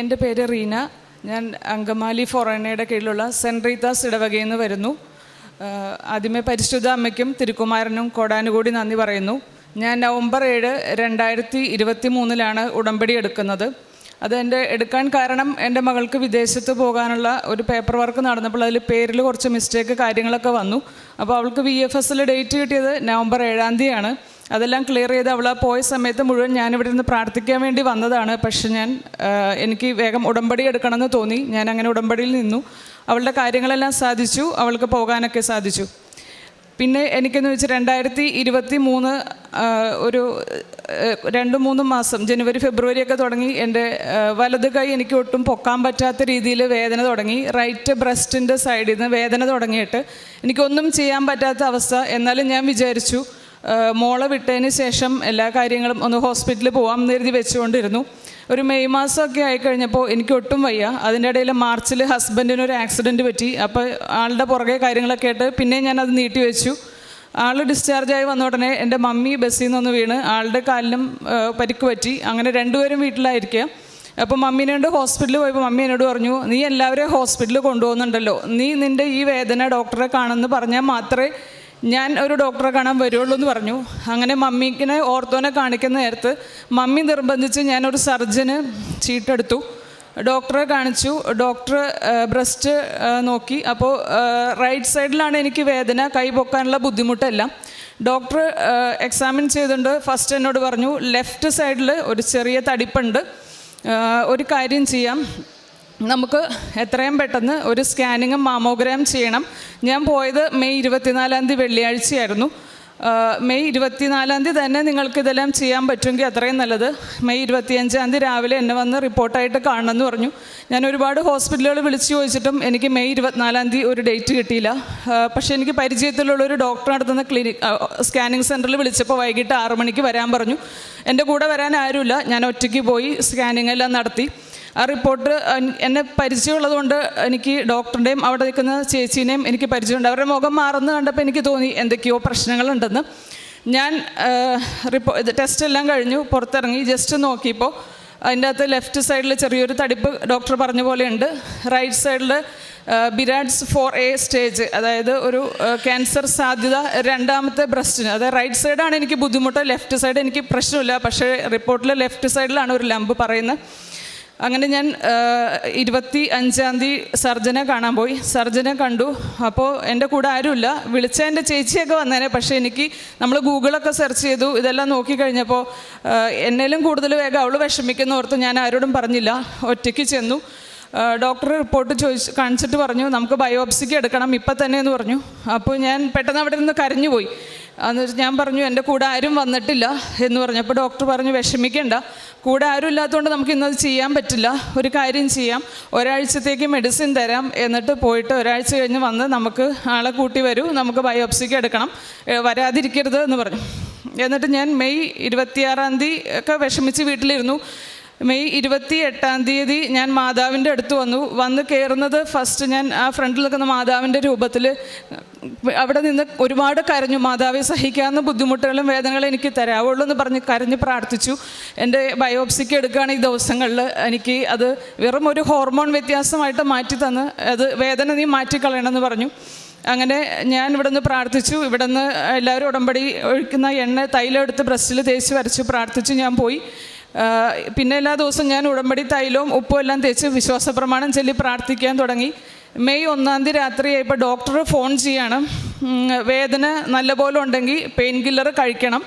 എന്റെ പേര് റീന. ഞാൻ അങ്കമാലി ഫൊറേനയുടെ കീഴിലുള്ള സെന്റ് റീത്താസ് ഇടവകയിൽ നിന്ന് വരുന്നു. ആദ്യമേ പരിശുദ്ധ അമ്മയ്ക്കും തിരുക്കുമാരനും കോടാനുകൂടി നന്ദി പറയുന്നു. ഞാൻ നവംബർ ഏഴ് രണ്ടായിരത്തി ഇരുപത്തി മൂന്നിലാണ് ഉടമ്പടി എടുക്കുന്നത്. അത് എന്റെ എടുക്കാൻ കാരണം എന്റെ മകൾക്ക് വിദേശത്ത് പോകാനുള്ള ഒരു പേപ്പർ വർക്ക് നടന്നപ്പോൾ അതിൽ പേരിൽ കുറച്ച് മിസ്റ്റേക്ക് കാര്യങ്ങളൊക്കെ വന്നു. അപ്പോൾ അവൾക്ക് വി എഫ് എസിൽ ഡേറ്റ് കിട്ടിയത് നവംബർ ഏഴാം തീയതിയാണ്. അതെല്ലാം ക്ലിയർ ചെയ്ത് അവൾ ആ പോയ സമയത്ത് മുഴുവൻ ഞാനിവിടെ നിന്ന് പ്രാർത്ഥിക്കാൻ വേണ്ടി വന്നതാണ്. പക്ഷെ ഞാൻ എനിക്ക് വേഗം ഉടമ്പടി എടുക്കണമെന്ന് തോന്നി. ഞാൻ അങ്ങനെ ഉടമ്പടിയിൽ നിന്നു. അവളുടെ കാര്യങ്ങളെല്ലാം സാധിച്ചു. അവൾക്ക് പോകാനൊക്കെ സാധിച്ചു. പിന്നെ എനിക്കെന്ന് വെച്ചാൽ രണ്ടായിരത്തി ഇരുപത്തി മൂന്ന് ഒരു രണ്ട് മൂന്ന് മാസം ജനുവരി ഫെബ്രുവരി ഒക്കെ തുടങ്ങി. എന്റെ വലത് കൈ എനിക്ക് ഒട്ടും പൊക്കാൻ പറ്റാത്ത രീതിയിൽ വേദന തുടങ്ങി. റൈറ്റ് ബ്രസ്റ്റിന്റെ സൈഡിൽ നിന്ന് വേദന തുടങ്ങിയിട്ട് എനിക്കൊന്നും ചെയ്യാൻ പറ്റാത്ത അവസ്ഥ. എന്നാലും ഞാൻ വിചാരിച്ചു മോളെ വിട്ടതിന് ശേഷം എല്ലാ കാര്യങ്ങളും ഒന്ന് ഹോസ്പിറ്റലിൽ പോകാം എന്ന് കരുതി വെച്ചുകൊണ്ടിരുന്നു. ഒരു മെയ് മാസമൊക്കെ ആയിക്കഴിഞ്ഞപ്പോൾ എനിക്ക് ഒട്ടും വയ്യ. അതിന്റെ ഇടയിൽ മാർച്ചിൽ ഹസ്ബൻഡിന് ഒരു ആക്സിഡന്റ് പറ്റി. അപ്പോൾ ആളുടെ പുറകെ കാര്യങ്ങളൊക്കെ ആയിട്ട് പിന്നെ ഞാൻ അത് നീട്ടി വെച്ചു. ആൾ ഡിസ്ചാർജായി വന്ന ഉടനെ എന്റെ മമ്മി ബസ്സിൽ നിന്നൊന്ന് വീണ് ആളുടെ കാലിനും പരിക്ക് പറ്റി. അങ്ങനെ രണ്ടുപേരും വീട്ടിലായിരിക്കുക. അപ്പോൾ മമ്മീനെ കൊണ്ട് ഹോസ്പിറ്റലിൽ പോയപ്പോൾ മമ്മി എന്നോട് പറഞ്ഞു നീ എല്ലാവരെയും ഹോസ്പിറ്റലിൽ കൊണ്ടുപോകുന്നുണ്ടല്ലോ. നീ നിന്റെ ഈ വേദന ഡോക്ടറെ കാണുമെന്ന് പറഞ്ഞാൽ മാത്രമേ ഞാൻ ഒരു ഡോക്ടറെ കാണാൻ വരുള്ളൂ എന്ന് പറഞ്ഞു. അങ്ങനെ മമ്മിക്കിനെ ഓർത്തോനെ കാണിക്കുന്ന നേരത്ത് മമ്മി നിർബന്ധിച്ച് ഞാനൊരു സർജന് ചീട്ടെടുത്തു ഡോക്ടറെ കാണിച്ചു. ഡോക്ടർ ബ്രസ്റ്റ് നോക്കി. അപ്പോൾ റൈറ്റ് സൈഡിലാണ് എനിക്ക് വേദന കൈ പൊക്കാനുള്ള ബുദ്ധിമുട്ടെല്ലാം. ഡോക്ടർ എക്സാമിൻ ചെയ്തുകൊണ്ട് ഫസ്റ്റ് എന്നോട് പറഞ്ഞു ലെഫ്റ്റ് സൈഡിൽ ഒരു ചെറിയ തടിപ്പുണ്ട്. ഒരു കാര്യം ചെയ്യാം. നമുക്ക് എത്രയും പെട്ടെന്ന് ഒരു സ്കാനിങ്ങും മാമോഗ്രാം ചെയ്യണം. ഞാൻ പോയത് മെയ് ഇരുപത്തിനാലാം തീയതി വെള്ളിയാഴ്ചയായിരുന്നു. മെയ് ഇരുപത്തിനാലാം തീയതി തന്നെ നിങ്ങൾക്ക് ഇതെല്ലാം ചെയ്യാൻ പറ്റുമെങ്കിൽ അത്രയും നല്ലത്. മെയ് ഇരുപത്തിയഞ്ചാം തീയതി രാവിലെ എന്നെ വന്ന് റിപ്പോർട്ടായിട്ട് കാണണമെന്ന് പറഞ്ഞു. ഞാൻ ഒരുപാട് ഹോസ്പിറ്റലുകൾ വിളിച്ചു ചോദിച്ചിട്ടും എനിക്ക് മെയ് ഇരുപത്തിനാലാം തീയതി ഒരു ഡേറ്റ് കിട്ടിയില്ല. പക്ഷേ എനിക്ക് പരിചയത്തിലുള്ള ഒരു ഡോക്ടർ നടത്തുന്ന ക്ലിനിക് സ്കാനിങ് സെന്ററിൽ വിളിച്ചപ്പോൾ വൈകിട്ട് ആറ് മണിക്ക് വരാൻ പറഞ്ഞു. എന്റെ കൂടെ വരാൻ ആരുമില്ല. ഞാൻ ഒറ്റയ്ക്ക് പോയി സ്കാനിങ് എല്ലാം നടത്തി. ആ റിപ്പോർട്ട് എന്നെ പരിചയമുള്ളതുകൊണ്ട് എനിക്ക് ഡോക്ടറിന്റെയും അവിടെ നിൽക്കുന്ന ചേച്ചീനെയും എനിക്ക് പരിചയമുണ്ട്. അവരുടെ മുഖം മാറുന്ന കണ്ടപ്പോൾ എനിക്ക് തോന്നി എന്തൊക്കെയോ പ്രശ്നങ്ങളുണ്ടെന്ന്. ഞാൻ റിപ്പോ ടെസ്റ്റ് എല്ലാം കഴിഞ്ഞു പുറത്തിറങ്ങി. ജസ്റ്റ് നോക്കിയപ്പോൾ അതിന്റെ അകത്ത് ലെഫ്റ്റ് സൈഡിൽ ചെറിയൊരു തടിപ്പ് ഡോക്ടർ പറഞ്ഞ പോലെയുണ്ട്. റൈറ്റ് സൈഡിൽ ബിരാഡ്സ് ഫോർ എ സ്റ്റേജ് അതായത് ഒരു ക്യാൻസർ സാധ്യത രണ്ടാമത്തെ ബ്രസ്റ്റിന്. അതായത് റൈറ്റ് സൈഡാണ് എനിക്ക് ബുദ്ധിമുട്ട് ലെഫ്റ്റ് സൈഡ് എനിക്ക് പ്രശ്നമില്ല. പക്ഷേ റിപ്പോർട്ടിൽ ലെഫ്റ്റ് സൈഡിലാണ് ഒരു ലംബ് പറയുന്നത്. അങ്ങനെ ഞാൻ ഇരുപത്തി അഞ്ചാം തീയതി സർജനെ കാണാൻ പോയി. സർജനെ കണ്ടു. അപ്പോൾ എന്റെ കൂടെ ആരുമില്ല. വിളിച്ച എന്റെ ചേച്ചിയൊക്കെ വന്നേനെ. പക്ഷേ എനിക്ക് നമ്മൾ ഗൂഗിളൊക്കെ സെർച്ച് ചെയ്തു. ഇതെല്ലാം നോക്കിക്കഴിഞ്ഞപ്പോൾ എന്നേലും കൂടുതൽ വേഗം അവൾ വിഷമിക്കുന്ന ഓർത്ത് ഞാൻ ആരോടും പറഞ്ഞില്ല. ഒറ്റയ്ക്ക് ചെന്നു. ഡോക്ടർ റിപ്പോർട്ട് ചോദിച്ച് കാണിച്ചിട്ട് പറഞ്ഞു നമുക്ക് ബയോപ്സിക്ക് എടുക്കണം. ഇപ്പം തന്നെ എന്ന് പറഞ്ഞു. അപ്പോൾ ഞാൻ പെട്ടെന്ന് അവിടെ നിന്ന് കരഞ്ഞു പോയി. എന്നിട്ട് ഞാൻ പറഞ്ഞു എന്റെ കൂടെ ആരും വന്നിട്ടില്ല എന്ന് പറഞ്ഞപ്പോൾ ഡോക്ടർ പറഞ്ഞു വിഷമിക്കേണ്ട. കൂടെ ആരും ഇല്ലാത്തതുകൊണ്ട് നമുക്ക് ഇന്നത് ചെയ്യാൻ പറ്റില്ല. ഒരു കാര്യം ചെയ്യാം. ഒരാഴ്ചത്തേക്ക് മെഡിസിൻ തരാം. എന്നിട്ട് പോയിട്ട് ഒരാഴ്ച കഴിഞ്ഞ് വന്ന് നമുക്ക് ആളെ കൂട്ടി വരൂ. നമുക്ക് ബയോപ്സിക്ക് എടുക്കണം. വരാതിരിക്കരുത് എന്ന് പറഞ്ഞു. എന്നിട്ട് ഞാൻ മെയ് ഇരുപത്തിയാറാം തീയതി ഒക്കെ വിഷമിച്ച് വീട്ടിലിരുന്നു. മെയ് ഇരുപത്തി എട്ടാം തീയതി ഞാൻ മാതാവിന്റെ അടുത്ത് വന്നു. വന്ന് കയറുന്നത് ഫസ്റ്റ് ഞാൻ ആ ഫ്രണ്ടിൽ നിൽക്കുന്ന മാതാവിന്റെ രൂപത്തിൽ അവിടെ നിന്ന് ഒരുപാട് കരഞ്ഞു. മാതാവെ സഹിക്കാവുന്ന ബുദ്ധിമുട്ടുകളും വേദനകളും എനിക്ക് തരാവുള്ളൂ എന്ന് പറഞ്ഞ് കരഞ്ഞ് പ്രാർത്ഥിച്ചു. എന്റെ ബയോപ്സിക്ക് എടുക്കുകയാണ് ഈ ദിവസങ്ങളിൽ. എനിക്ക് അത് വെറും ഒരു ഹോർമോൺ വ്യത്യാസമായിട്ട് മാറ്റി തന്ന് അത് വേദന നീ മാറ്റിക്കളയണമെന്ന് പറഞ്ഞു. അങ്ങനെ ഞാൻ ഇവിടെ നിന്ന് പ്രാർത്ഥിച്ചു. ഇവിടെ നിന്ന് എല്ലാവരും ഉടമ്പടി ഒഴിക്കുന്ന എണ്ണ തൈലം എടുത്ത് ബ്രസ്റ്റിൽ തേച്ച് വരച്ച് പ്രാർത്ഥിച്ചു ഞാൻ പോയി. പിന്നെ എല്ലാ ദിവസവും ഞാൻ ഉടമ്പടി തൈലവും ഉപ്പും എല്ലാം തേച്ച് വിശ്വാസ പ്രമാണം ചൊല്ലി പ്രാർത്ഥിക്കാൻ തുടങ്ങി. മെയ് ഒന്നാം തീയതി രാത്രിയായപ്പോൾ ഡോക്ടർ ഫോൺ ചെയ്യണം. വേദന നല്ലപോലെ ഉണ്ടെങ്കിൽ പെയിൻ കില്ലർ കഴിക്കണം.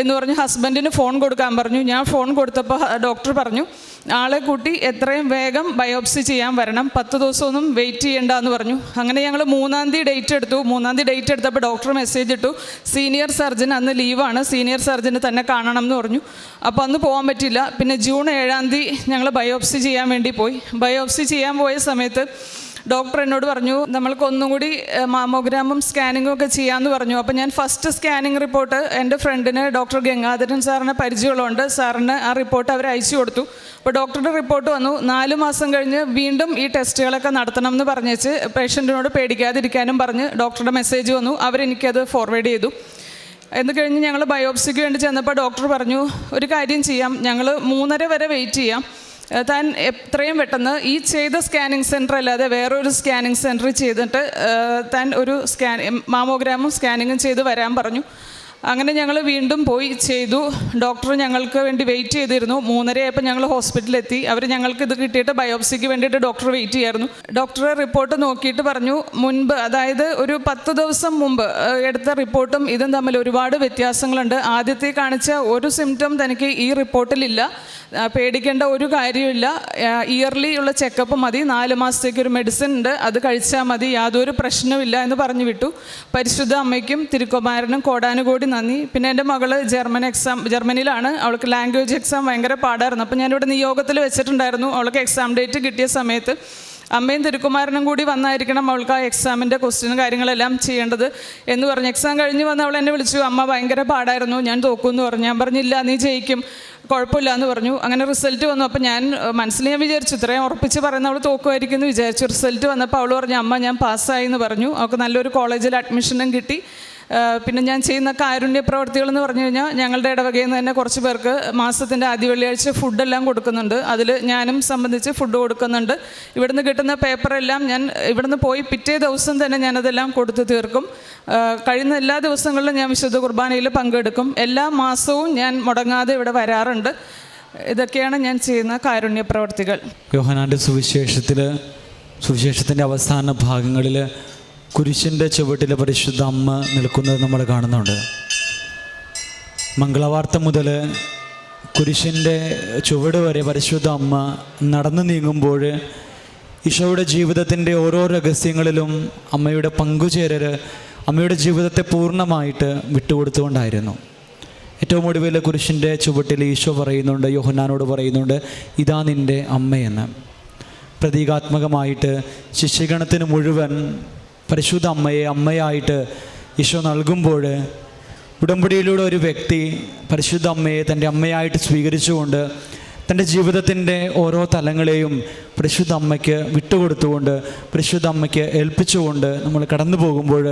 എന്ന് പറഞ്ഞ് ഹസ്ബൻഡിന് ഫോൺ കൊടുക്കാൻ പറഞ്ഞു. ഞാൻ ഫോൺ കൊടുത്തപ്പോൾ ഡോക്ടർ പറഞ്ഞു ആളെ കൂട്ടി എത്രയും വേഗം ബയോപ്സി ചെയ്യാൻ വരണം. പത്ത് ദിവസമൊന്നും വെയിറ്റ് ചെയ്യേണ്ട എന്ന് പറഞ്ഞു. അങ്ങനെ ഞങ്ങൾ മൂന്നാം തീയതി ഡേറ്റ് എടുത്തു. മൂന്നാം തീയതി ഡേറ്റ് എടുത്തപ്പോൾ ഡോക്ടർ മെസ്സേജ് ഇട്ടു. സീനിയർ സർജൻ അന്ന് ലീവാണ് സീനിയർ സർജന് തന്നെ കാണണം എന്ന് പറഞ്ഞു. അപ്പോൾ അന്ന് പോകാൻ പറ്റില്ല പിന്നെ ജൂൺ ഏഴാം തീയതി ഞങ്ങൾ ബയോപ്സി ചെയ്യാൻ വേണ്ടി പോയി. ബയോപ്സി ചെയ്യാൻ പോയ സമയത്ത് ഡോക്ടർ എന്നോട് പറഞ്ഞു നമ്മൾക്ക് ഒന്നും കൂടി മാമോഗ്രാമും സ്കാനിങ്ങും ഒക്കെ ചെയ്യാമെന്ന് പറഞ്ഞു. അപ്പോൾ ഞാൻ ഫസ്റ്റ് സ്കാനിങ് റിപ്പോർട്ട് എന്റെ ഫ്രണ്ടിന് ഡോക്ടർ ഗംഗാധരൻ സാറിന് പരിചയമുള്ളതുകൊണ്ട് സാറിന് ആ റിപ്പോർട്ട് അവർ അയച്ചു കൊടുത്തു. അപ്പോൾ ഡോക്ടറുടെ റിപ്പോർട്ട് വന്നു. നാല് മാസം കഴിഞ്ഞ് വീണ്ടും ഈ ടെസ്റ്റുകളൊക്കെ നടത്തണം എന്ന് പറഞ്ഞേച്ച് പേഷ്യന്റിനോട് പേടിക്കാതിരിക്കാനും പറഞ്ഞ് ഡോക്ടറുടെ മെസ്സേജ് വന്നു. അവരെനിക്കത് ഫോർവേഡ് ചെയ്തു. എന്ന് കഴിഞ്ഞ് ഞങ്ങൾ ബയോപ്സിക്ക് വേണ്ടി ചെന്നപ്പോൾ ഡോക്ടർ പറഞ്ഞു ഒരു കാര്യം ചെയ്യാം. ഞങ്ങൾ മൂന്നര വരെ വെയിറ്റ് ചെയ്യാം. താൻ എത്രയും പെട്ടെന്ന് ഈ ചെയ്ത സ്കാനിങ് സെന്റർ അല്ലാതെ വേറൊരു സ്കാനിങ് സെന്റർ ചെയ്തിട്ട് താൻ ഒരു സ്കാൻ മാമോഗ്രാമും സ്കാനിങ്ങും ചെയ്ത് വരാൻ പറഞ്ഞു. അങ്ങനെ ഞങ്ങൾ വീണ്ടും പോയി ചെയ്തു. ഡോക്ടർ ഞങ്ങൾക്ക് വേണ്ടി വെയിറ്റ് ചെയ്തിരുന്നു. മൂന്നരയായപ്പോൾ ഞങ്ങൾ ഹോസ്പിറ്റലിലെത്തി അവർ ഞങ്ങൾക്ക് ഇത് കിട്ടിയിട്ട് ബയോപ്സിക്ക് വേണ്ടിയിട്ട് ഡോക്ടർ വെയിറ്റ് ചെയ്യായിരുന്നു. ഡോക്ടറെ റിപ്പോർട്ട് നോക്കിയിട്ട് പറഞ്ഞു മുൻപ് അതായത് ഒരു പത്ത് ദിവസം മുമ്പ് എടുത്ത റിപ്പോർട്ടും ഇതും തമ്മിൽ ഒരുപാട് വ്യത്യാസങ്ങളുണ്ട്. ആദ്യത്തെ കാണിച്ച ഒരു സിംറ്റം തനിക്ക് ഈ റിപ്പോർട്ടിലില്ല പേടിക്കേണ്ട ഒരു കാര്യമില്ല ഇയർലി ഉള്ള ചെക്കപ്പ് മതി. നാല് മാസത്തേക്ക് ഒരു മെഡിസിൻ ഉണ്ട്. അത് കഴിച്ചാൽ മതി. യാതൊരു പ്രശ്നവുമില്ല എന്ന് പറഞ്ഞു വിട്ടു. പരിശുദ്ധ അമ്മയ്ക്കും തിരുക്കുമാരനും കോടാനുകോടി നന്ദി. പിന്നെ എന്റെ മകൾ ജർമ്മൻ എക്സാം ജർമ്മനിയിലാണ് അവൾക്ക് ലാംഗ്വേജ് എക്സാം ഭയങ്കര പാടായിരുന്നു. അപ്പോൾ ഞാനിവിടെ നിയോഗത്തിൽ വെച്ചിട്ടുണ്ടായിരുന്നു. അവൾക്ക് എക്സാം ഡേറ്റ് കിട്ടിയ സമയത്ത്. അമ്മയും തിരുക്കുമാരനും കൂടി വന്നായിരിക്കണം അവൾക്ക് ആ എക്സാമിന്റെ ക്വസ്റ്റ്യനും കാര്യങ്ങളെല്ലാം ചെയ്യേണ്ടത് എന്ന് പറഞ്ഞു. എക്സാം കഴിഞ്ഞ് വന്ന് അവൾ എന്നെ വിളിച്ചു. അമ്മ ഭയങ്കര പാടായിരുന്നു. ഞാൻ തോക്കുമെന്ന് പറഞ്ഞു. ഞാൻ പറഞ്ഞില്ല നീ ജയിക്കും. കുഴപ്പമില്ല എന്ന് പറഞ്ഞു. അങ്ങനെ റിസൾട്ട് വന്നു. അപ്പോൾ ഞാൻ മനസ്സിൽ ഞാൻ വിചാരിച്ചു ഇത്രയും ഉറപ്പിച്ച് പറയുന്ന അവൾ തോക്കുമായിരിക്കും എന്ന് വിചാരിച്ചു. റിസൾട്ട് വന്നപ്പോൾ അവൾ പറഞ്ഞു അമ്മ ഞാൻ പാസ്സായി എന്ന് പറഞ്ഞു. അവൾക്ക് നല്ലൊരു കോളേജിൽ അഡ്മിഷനും കിട്ടി. പിന്നെ ഞാൻ ചെയ്യുന്ന കാരുണ്യ പ്രവർത്തികൾ എന്ന് പറഞ്ഞു കഴിഞ്ഞാൽ ഞങ്ങളുടെ ഇടവകയിൽ നിന്ന് തന്നെ കുറച്ച് പേർക്ക് മാസത്തിന്റെ ആദ്യ വെള്ളിയാഴ്ച ഫുഡെല്ലാം കൊടുക്കുന്നുണ്ട്. അതിൽ ഞാനും സംബന്ധിച്ച് ഫുഡ് കൊടുക്കുന്നുണ്ട്. ഇവിടുന്ന് കിട്ടുന്ന പേപ്പറെല്ലാം ഞാൻ ഇവിടുന്ന് പോയി പിറ്റേ ദിവസം തന്നെ ഞാനതെല്ലാം കൊടുത്തു തീർക്കും. കഴിയുന്ന എല്ലാ ദിവസങ്ങളിലും ഞാൻ വിശുദ്ധ കുർബാനയിൽ പങ്കെടുക്കും. എല്ലാ മാസവും ഞാൻ മുടങ്ങാതെ ഇവിടെ വരാറുണ്ട്. ഇതൊക്കെയാണ് ഞാൻ ചെയ്യുന്ന കാരുണ്യ പ്രവർത്തികൾ. സുവിശേഷത്തിൽ സുവിശേഷത്തിന്റെ അവസാന ഭാഗങ്ങളിൽ കുരിശിന്റെ ചുവട്ടിൽ പരിശുദ്ധ അമ്മ നിൽക്കുന്നത് നമ്മൾ കാണുന്നുണ്ട്. മംഗളവാർത്ത മുതൽ കുരിശിന്റെ ചുവട് വരെ പരിശുദ്ധ അമ്മ നടന്നു നീങ്ങുമ്പോൾ ഈശോയുടെ ജീവിതത്തിന്റെ ഓരോ രഹസ്യങ്ങളിലും അമ്മയുടെ പങ്കുചേരൽ അമ്മയുടെ ജീവിതത്തെ പൂർണമായിട്ട് വിട്ടുകൊടുത്തുകൊണ്ടായിരുന്നു. ഏറ്റവും ഒടുവിൽ കുരിശിന്റെ ചുവട്ടിൽ ഈശോ പറയുന്നുണ്ട് യോഹന്നാനോട് പറയുന്നുണ്ട് ഇതാ നിന്റെ അമ്മയെന്ന്. പ്രതീകാത്മകമായിട്ട് ശിശുഗണത്തിന് മുഴുവൻ പരിശുദ്ധ അമ്മയെ അമ്മയായിട്ട് ഈശോ നൽകുമ്പോൾ ഉടമ്പടിയിലൂടെ ഒരു വ്യക്തി പരിശുദ്ധ അമ്മയെ തന്റെ അമ്മയായിട്ട് സ്വീകരിച്ചുകൊണ്ട് തന്റെ ജീവിതത്തിന്റെ ഓരോ തലങ്ങളെയും പരിശുദ്ധ അമ്മയ്ക്ക് വിട്ടുകൊടുത്തുകൊണ്ട് പരിശുദ്ധ അമ്മയ്ക്ക് ഏൽപ്പിച്ചുകൊണ്ട് നമ്മൾ കടന്നു പോകുമ്പോൾ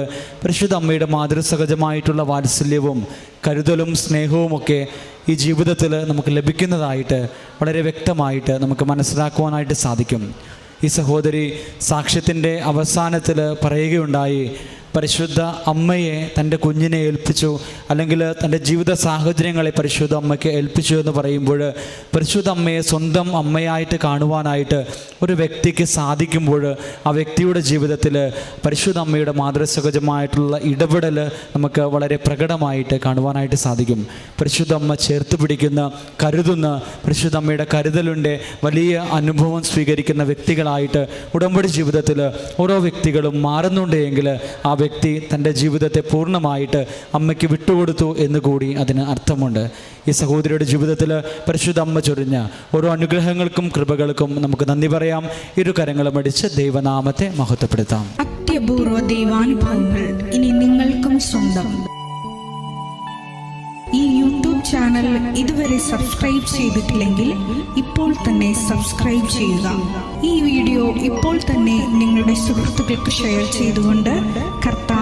പരിശുദ്ധ അമ്മയുടെ മാതൃസഹജമായിട്ടുള്ള വാത്സല്യവും കരുതലും സ്നേഹവും ഒക്കെ ഈ ജീവിതത്തിൽ നമുക്ക് ലഭിക്കുന്നതായിട്ട് വളരെ വ്യക്തമായിട്ട് നമുക്ക് മനസ്സിലാക്കുവാനായിട്ട് സാധിക്കും. ഈ സഹോദരി സാക്ഷ്യത്തിന്റെ അവസാനത്തിൽ പറയുകയുണ്ടായി പരിശുദ്ധ അമ്മയെ തന്റെ കുഞ്ഞിനെ ഏൽപ്പിച്ചു അല്ലെങ്കിൽ തന്റെ ജീവിത സാഹചര്യങ്ങളെ പരിശുദ്ധ അമ്മയ്ക്ക് ഏൽപ്പിച്ചു എന്ന് പറയുമ്പോൾ പരിശുദ്ധ അമ്മയെ സ്വന്തം അമ്മയായിട്ട് കാണുവാനായിട്ട് ഒരു വ്യക്തിക്ക് സാധിക്കുമ്പോൾ ആ വ്യക്തിയുടെ ജീവിതത്തിൽ പരിശുദ്ധ അമ്മയുടെ മാതൃസഹജമായിട്ടുള്ള ഇടപെടൽ നമുക്ക് വളരെ പ്രകടമായിട്ട് കാണുവാനായിട്ട് സാധിക്കും. പരിശുദ്ധ അമ്മ ചേർത്ത് പിടിക്കുന്ന കരുതുന്ന പരിശുദ്ധ അമ്മയുടെ കരുതലുണ്ട് വലിയ അനുഭവം സ്വീകരിക്കുന്ന വ്യക്തികളായിട്ട് ഉടമ്പടി ജീവിതത്തിൽ ഓരോ വ്യക്തികളും മാറുന്നുണ്ട് എങ്കിൽ ആ വ്യക്തി തന്റെ ജീവിതത്തെ പൂർണമായിട്ട് അമ്മയ്ക്ക് വിട്ടുകൊടുത്തു എന്ന് കൂടി അതിന് അർത്ഥമുണ്ട്. ഈ സഹോദരിയുടെ ജീവിതത്തിൽ പരിശുദ്ധ അമ്മ ചൊരിഞ്ഞ ഓരോ അനുഗ്രഹങ്ങൾക്കും കൃപകൾക്കും നമുക്ക് നന്ദി പറയാം. ഇരു കരങ്ങളും അടിച്ച് ദൈവനാമത്തെ മഹത്വപ്പെടുത്താം. അത്യപൂർവ ദൈവാനുഭവങ്ങൾ ഇനി നിങ്ങൾക്കും സ്വന്തം. ഈ യൂട്യൂബ് ചാനൽ ഇതുവരെ സബ്സ്ക്രൈബ് ചെയ്തിട്ടില്ലെങ്കിൽ ഇപ്പോൾ തന്നെ സബ്സ്ക്രൈബ് ചെയ്യുക. ഈ വീഡിയോ ഇപ്പോൾ തന്നെ നിങ്ങളുടെ സുഹൃത്തുക്കൾക്ക് ഷെയർ ചെയ്തുകൊണ്ട്